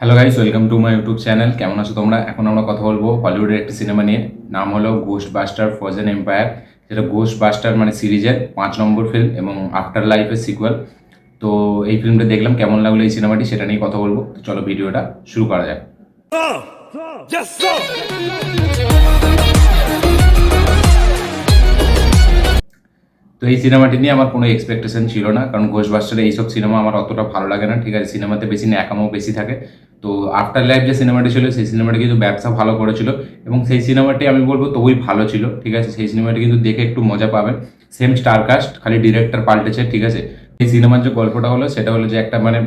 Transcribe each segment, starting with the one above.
Hello guys welcome to my YouTube channel কেমন আছো তোমরা? এখন আমরা কথা বলব হলিউডের একটি সিনেমা নিয়ে। নাম হলো গোস্ট বাস্টার ফ্রোজেন এম্পায়ার যেটা গোস্ট বাস্টার মানে সিরিজের পাঁচ নম্বর ফিল্ম এবং আফটার লাইফের সিকুয়াল তো এই ফিল্মটা দেখলাম, কেমন লাগল এই সিনেমাটি সেটা নিয়ে কথা বলব। তো চলো ভিডিওটা শুরু করা যাক। তো এই সিনেমাটি নিয়ে আমার কোনো এক্সপেকটেশন ছিল না, কারণ ঘোষবাস্টারে এইসব সিনেমা আমার অতটা ভালো লাগে না, ঠিক আছে? সিনেমাতে বেশি ন্যাকামো বেশি থাকে। তো আফটার লাইফ যে সিনেমাটি ছিল, সেই সিনেমাটি কিন্তু ব্যবসা ভালো করেছিল এবং সেই সিনেমাটি আমি বলব তবুই ভালো ছিল, ঠিক আছে? সেই সিনেমাটি কিন্তু দেখে একটু মজা পাবেন। সেম স্টার কাস্ট খালি ডিরেক্টর পাল্টেছে, ঠিক আছে? এই সিনেমার যে গল্পটা হলো, সেটা হলো যে একটা মানে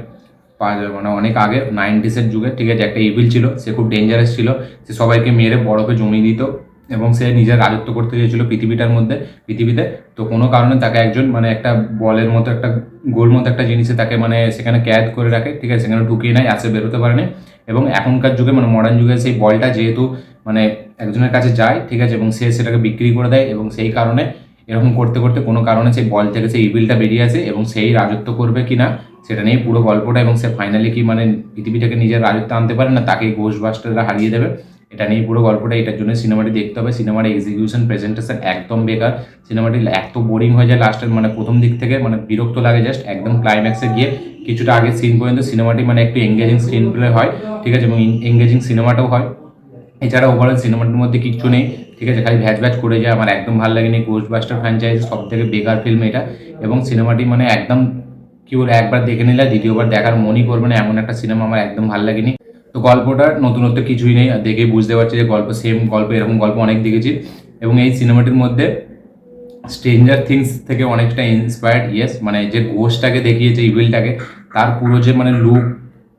মানে অনেক আগে নাইনটিসের যুগে, ঠিক আছে? একটা ইভিল ছিল, সে খুব ডেঞ্জারাস ছিল, সে সবাইকে মেরে বরফে জমিয়ে দিত এবং সে নিজের রাজত্ব করতে চেয়েছিল পৃথিবীটার মধ্যে, পৃথিবীতে। তো কোনো কারণে তাকে একজন মানে একটা বলের মতো, একটা গোল মতো একটা জিনিসে তাকে মানে সেখানে ক্যাদ করে রাখে, ঠিক আছে? সেখানে ঢুকিয়ে নেয়, আসে, বেরোতে পারে পারেনি এবং এখনকার যুগে মানে মডার্ন যুগে, সেই বলটা যেহেতু মানে একজনের কাছে যায়, ঠিক আছে? এবং সে সেটাকে বিক্রি করে দেয়, এবং সেই কারণে এরকম করতে করতে কোনো কারণে সেই বল থেকে সেই ইভিলটা বেরিয়ে আসে, এবং সেই রাজত্ব করবে কি না সেটা নিয়ে পুরো গল্পটা, এবং সে ফাইনালি কি মানে পৃথিবীটাকে নিজের রাজত্ব আনতে পারে না তাকে ঘোষ বাস্টাররা হারিয়ে দেবে। এটা নিয়ে পুরো গল্পটা, এটার জন্য সিনেমাটি দেখতে হবে। সিনেমার এক্সিকিউশন প্রেজেন্টেশন একদম বেকার। সিনেমাটি এত বোরিং হয়ে যায় লাস্টের মানে প্রথম দিক থেকে মানে বিরক্ত লাগে জাস্ট একদম ক্লাইম্যাক্সে গিয়ে কিছুটা আগে সিন পর্যন্ত সিনেমাটি মানে একটু এঙ্গেজিং স্ক্রিন প্লে হয়, ঠিক আছে? এবং এঙ্গেজিং সিনেমাটাও হয়। এছাড়া ওভারঅল সিনেমাটির মধ্যে কিচ্ছু নেই, ঠিক আছে? খালি ভ্যাচ ভ্যাচ করে যায়। আমার একদম ভালো লাগেনি গোস্ট বাস্টার ফ্র্যাঞ্চাইজ সব থেকে বেকার ফিল্ম এটা। এবং সিনেমাটি মানে একদম, কি বলে একবার দেখে নিলে দ্বিতীয়বার দেখার মনই করবে না। এমন একটা সিনেমা আমার একদম ভালো লাগেনি। তো গল্পটার নতুনত্ব কিছুই নেই দেখেই বুঝতে পারছি যে গল্প সেম গল্প, এরকম গল্প অনেক দেখেছি। এবং এই সিনেমাটির মধ্যে স্ট্রেঞ্জার থিংস থেকে অনেকটা ইন্সপায়ার্ড ইয়েস মানে যে ঘোষটাকে দেখিয়েছে ইভিলটাকে তার পুরো যে মানে লুক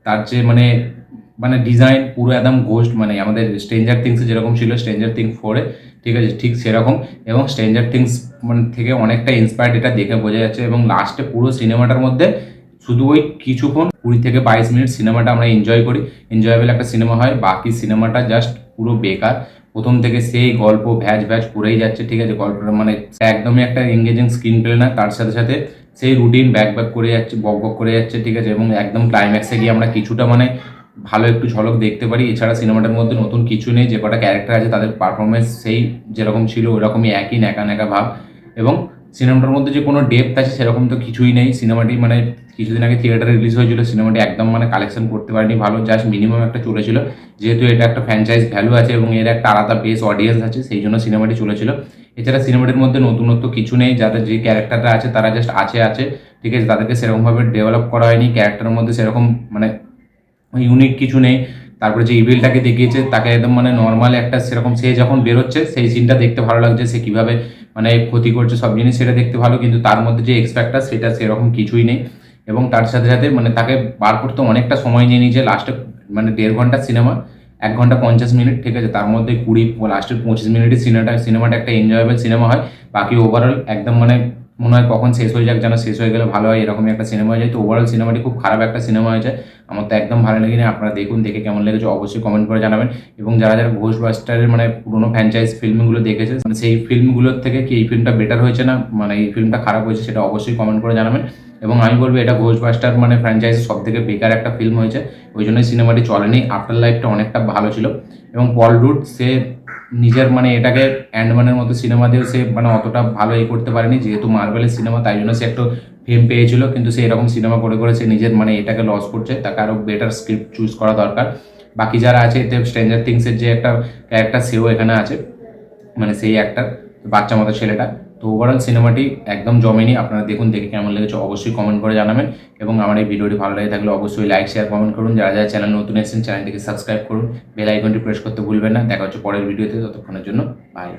তার যে মানে মানে ডিজাইন পুরো একদম ঘোস্ট মানে আমাদের স্ট্রেঞ্জার থিংস যেরকম ছিল স্ট্রেঞ্জার থিংস ফোরে ঠিক আছে, ঠিক সেরকম। এবং স্ট্রেঞ্জার থিংস মানে থেকে অনেকটা ইন্সপায়ার্ড এটা দেখে বোঝা যাচ্ছে। এবং লাস্টে পুরো সিনেমাটার মধ্যে শুধু ওই কিছুক্ষণ, কুড়ি থেকে বাইশ মিনিট সিনেমাটা আমরা এনজয় করি। এনজয়েবল একটা সিনেমা হয়, বাকি সিনেমাটা জাস্ট পুরো বেকার। প্রথম থেকে সেই গল্প ভ্যাজ ভ্যাজ করেই যাচ্ছে, ঠিক আছে? গল্পটা মানে একদমই একটা এঙ্গেজিং স্ক্রিন প্লে না, তার সাথে সাথে সেই রুটিন ব্যাক ব্যাক করে যাচ্ছে, বক বক করে যাচ্ছে, ঠিক আছে? এবং একদম ক্লাইম্যাক্সে গিয়ে আমরা কিছুটা মানে ভালো একটু ঝলক দেখতে পারি। এছাড়া সিনেমাটার মধ্যে নতুন কিছু নেই, যে কটা ক্যারেক্টার আছে, তাদের পারফরমেন্স সেই যেরকম ছিল, ওরকমই একই ন্যাকা ন্যাকা ভাব। এবং সিনেমাটার মধ্যে যে কোনো ডেপথ আছে সেরকম তো কিছুই নেই। সিনেমাটি মানে কিছুদিন আগে থিয়েটারে রিলিজ হয়েছিল, সিনেমাটি একদম মানে কালেকশন করতে পারেনি ভালো জাস্ট মিনিমাম একটা চলেছিল। যেহেতু এটা একটা ফ্র্যাঞ্চাইজ ভ্যালু আছে এবং এর একটা আলাদা বেস অডিয়েন্স আছে, সেই জন্য সিনেমাটি চলেছিল। এছাড়া সিনেমাটির মধ্যে নতুনত্ব কিছু নেই যাদের যে ক্যারেক্টারটা আছে তারা জাস্ট আছে আছে, ঠিক আছে? তাদেরকে সেরকমভাবে ডেভেলপ করা হয়নি ক্যারেক্টারের মধ্যে সেরকম মানে ইউনিক কিছু নেই। তারপরে যে ইভিলটাকে দেখিয়েছে, তাকে একদম মানে নর্মাল একটা সেরকম সে যখন বেরোচ্ছে, সেই সিনটা দেখতে ভালো লাগছে, সে কীভাবে মানে ক্ষতি করছে, সব জিনিস সেটা দেখতে ভালো, কিন্তু তার মধ্যে যে এক্সপেক্টার সেটা সেরকম কিছুই নেই। এবং তার সাথে সাথে মানে তাকে বার করতে অনেকটা সময় নিয়ে নিয়েছে লাস্টে মানে দেড় ঘণ্টা সিনেমা এক ঘণ্টা পঞ্চাশ মিনিট, ঠিক আছে? তার মধ্যে কুড়ি লাস্টের পঁচিশ মিনিটের সিনেমাটা সিনেমাটা একটা এনজয়েবল সিনেমা হয়। বাকি ওভারঅল একদম মানে মনে হয় কখন শেষ হয়ে যাক যেন শেষ হয়ে গেলে ভালো হয়, এরকমই একটা সিনেমা হয়ে যায়। তো ওভারঅল সিনেমাটি খুব খারাপ একটা সিনেমা হয়েছে আমার তো একদম ভালো লাগেনি, আপনারা দেখুন, দেখে কেমন লেগেছে অবশ্যই কমেন্ট করে জানাবেন। এবং যারা যারা ঘোষ বাস্টারের মানে পুরোনো ফ্র্যাঞ্চাইজ ফিল্মগুলো দেখেছে মানে সেই ফিল্মগুলোর থেকে কি এই ফিল্মটা বেটার হয়েছে না মানে এই ফিল্মটা খারাপ হয়েছে সেটা অবশ্যই কমেন্ট করে জানাবেন। এবং আমি বলব, এটা ঘোষ বাস্টার মানে ফ্র্যাঞ্চাইজ সব থেকে বেকার একটা ফিল্ম হয়েছে। ওই জন্যই সিনেমাটি চলেনি আফটার লাইফটা অনেকটা ভালো ছিল। এবং পল রুট সে নিজের মানে এটাকে অ্যান্ডম্যানের মতো সিনেমা দিয়েও সে মানে অতটা ভালো এই করতে পারেনি। যেহেতু মার্বেলের সিনেমা তাই জন্য সে একটু ফেম পেয়েছিল। কিন্তু সে এরকম সিনেমা করে করে সে নিজের মানে এটাকে লস করছে। তাকে আরও বেটার স্ক্রিপ্ট চুজ করা দরকার। বাকি যারা আছে, এতে স্ট্রেঞ্জার থিংসের যে একটা ক্যারেক্টার সেও এখানে আছে। মানে সেই একটা বাচ্চা মতো ছেলেটা। তো ওভারঅল সিনেমাটি একদম জমেনি। আপনারা দেখুন, দেখে কেমন লেগেছে অবশ্যই কমেন্ট করে জানাবেন। এবং আমার এই ভিডিওটি ভালো লাগে থাকলে অবশ্যই লাইক শেয়ার কমেন্ট করুন। যারা যারা চ্যানেল নতুন এসেছেন চ্যানেলটিকে সাবস্ক্রাইব করুন। বেল আইকনটি প্রেস করতে ভুলবেন না। দেখা হচ্ছে পরের ভিডিওতে। ততক্ষণের জন্য বাই